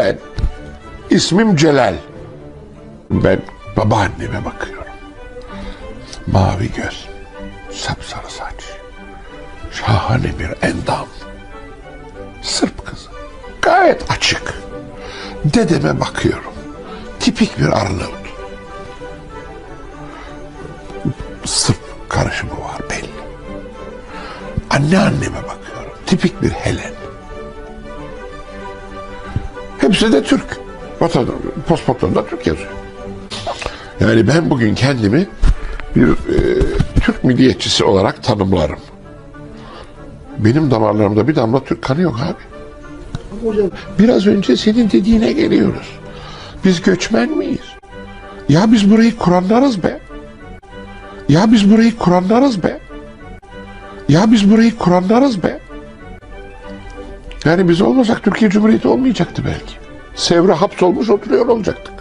Ben ismim Celal. Ben babaanneme bakıyorum. Mavi göz, sapsarı saç, şahane bir endam. Sırp kızı. Gayet açık. Dedeme bakıyorum. Tipik bir Arnavut. Sırp karışımı var belli. Anneanneme bakıyorum. Tipik bir Helen. Hepsi de Türk. Vatan, pasaportlarında Türk yazıyor. Yani ben bugün kendimi bir e, Türk milliyetçisi olarak tanımlarım. Benim damarlarımda bir damla Türk kanı yok abi. Hocam biraz önce senin dediğine geliyoruz. Biz göçmen miyiz? Ya biz burayı kuranlarız be. Ya biz burayı kuranlarız be. Ya biz burayı kuranlarız be. Yani biz olmasak Türkiye Cumhuriyeti olmayacaktı belki. Sevre hapsolmuş oturuyor olacaktık.